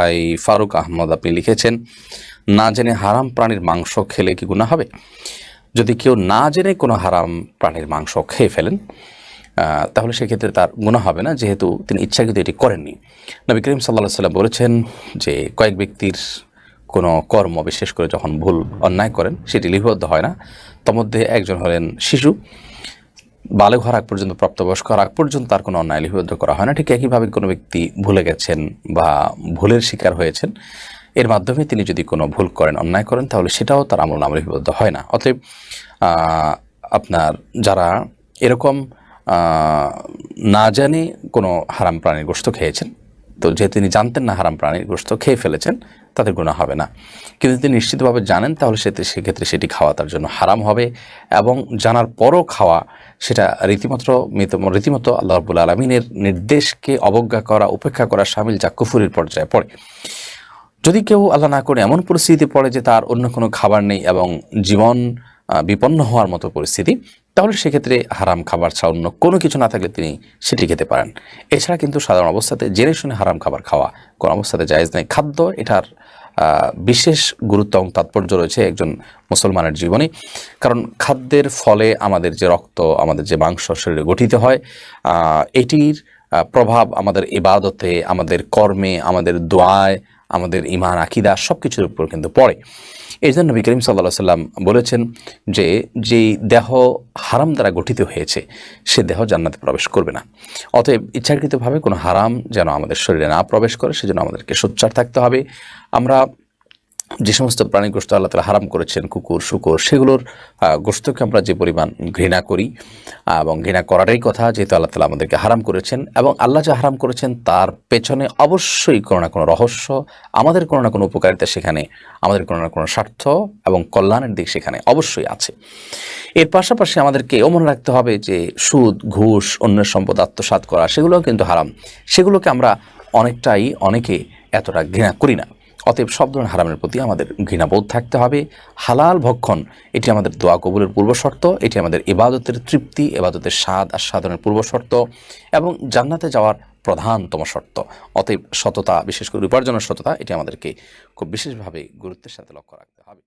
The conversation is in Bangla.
ভাই ফারুক আহমদ, আপনি লিখেছেন, না জেনে হারাম প্রাণীর মাংস খেলে কি গুণা হবে? যদি কেউ না জেনে কোনো হারাম প্রাণীর মাংস খেয়ে ফেলেন তাহলে সেক্ষেত্রে তার গুণা হবে না, যেহেতু তিনি ইচ্ছাকৃত এটি করেননি। নবী করিম সাল্লাহ সাল্লাম বলেছেন যে, কয়েক ব্যক্তির কোনো কর্ম, বিশেষ করে যখন ভুল অন্যায় করেন, সেটি লিপিবদ্ধ হয় না। তার মধ্যে একজন হলেন শিশু। বালক হওয়ার আগ পর্যন্ত, প্রাপ্তবয়স্ক হওয়ার আগ পর্যন্ত তার কোনো অন্যায় লিপিবদ্ধ করা হয় না। ঠিক একইভাবে কোনো ব্যক্তি ভুলে গেছেন বা ভুলের শিকার হয়েছেন, এর মাধ্যমে তিনি যদি কোনো ভুল করেন, অন্যায় করেন, তাহলে সেটাও তার আমল নাম লিপিবদ্ধ হয় না। অতএব আপনার যারা এরকম না জানে কোনো হারাম প্রাণীর গোস্ত খেয়েছেন তো যেহেতু তিনি জানতেন না হারাম প্রাণীর গোস্ত খেয়ে ফেলেছেন তাদের গুণা হবে না। কিন্তু তিনি নিশ্চিতভাবে জানেন, তাহলে সেতে সেক্ষেত্রে সেটি খাওয়া তার জন্য হারাম হবে এবং জানার পরও খাওয়া সেটা রীতিমাত্র মিত- রীতিমতো আল্লাহ রবুল আলমিনের নির্দেশকে অবজ্ঞা করা, উপেক্ষা করা সামিল যা কুফুরির পর্যায়ে পড়ে। যদি কেউ আল্লাহ না করে এমন পরিস্থিতি পড়ে যে তার অন্য কোনো খাবার নেই এবং জীবন বিপন্ন হওয়ার মতো পরিস্থিতি তাহলে সেক্ষেত্রে হারাম খাবার ছাড়া অন্য কোনো কিছু না থাকলে তিনি সেটি খেতে পারেন। এছাড়া কিন্তু সাধারণ অবস্থাতে জেনে শুনে হারাম খাবার খাওয়া কোনো অবস্থাতে জায়েজ নেই খাদ্য, এটার বিশেষ গুরুত্ব এবং তাৎপর্য রয়েছে একজন মুসলমানের জীবনে। কারণ খাদ্যের ফলে আমাদের যে রক্ত, আমাদের যে মাংস শরীরে গঠিত হয় এটির প্রভাব আমাদের ইবাদতে, আমাদের কর্মে, আমাদের দোয়ায় আমাদের ইমান আকিদা সব কিছুর উপর কিন্তু পড়ে। এই জন্য নবী করিম সাল্লাহ সাল্লাম বলেছেন যে, যেই দেহ হারাম দ্বারা গঠিত হয়েছে, সে দেহ জান্নাতে প্রবেশ করবে না। অতএব ইচ্ছাকৃতভাবে কোনো হারাম যেন আমাদের শরীরে না প্রবেশ করে, সেজন্য আমাদেরকে সোচ্চার থাকতে হবে। আমরা যে সমস্ত প্রাণী গোস্ত আল্লাহ তালা হারাম করেছেন, কুকুর, শুকুর, সেগুলোর গোস্তকে আমরা যে পরিমাণ ঘৃণা করি এবং ঘৃণা করারই কথা যেহেতু আল্লাহ তালা আমাদেরকে হারাম করেছেন, এবং আল্লাহ যা হারাম করেছেন তার পেছনে অবশ্যই কোনো না কোনো রহস্য, আমাদের কোনো না কোনো উপকারিতা সেখানে, আমাদের কোনো না কোনো স্বার্থ এবং কল্যাণের দিক সেখানে অবশ্যই আছে। এর পাশাপাশি আমাদেরকে এও মনে রাখতে হবে যে সুদ, ঘুষ, অন্যের সম্পদ, আত্মসাৎ করা, সেগুলোও কিন্তু হারাম। সেগুলোকে আমরা অনেকটাই, অনেকে এতটা ঘৃণা করি না। অতএব সব ধরনের হারামের প্রতি আমাদের ঘৃণাবোধ থাকতে হবে। হালাল ভক্ষণ, এটি আমাদের দোয়া কবুলের পূর্বশর্ত এটি আমাদের এবাদতের তৃপ্তি এবাদতের স্বাদ আর আস্বাদনের পূর্বশর্ত এবং জান্নাতে যাওয়ার প্রধানতম শর্ত। অতএব সততা, বিশেষ করে উপার্জনের সততা, এটি আমাদেরকে খুব বিশেষভাবে গুরুত্বের সাথে লক্ষ্য রাখতে হবে।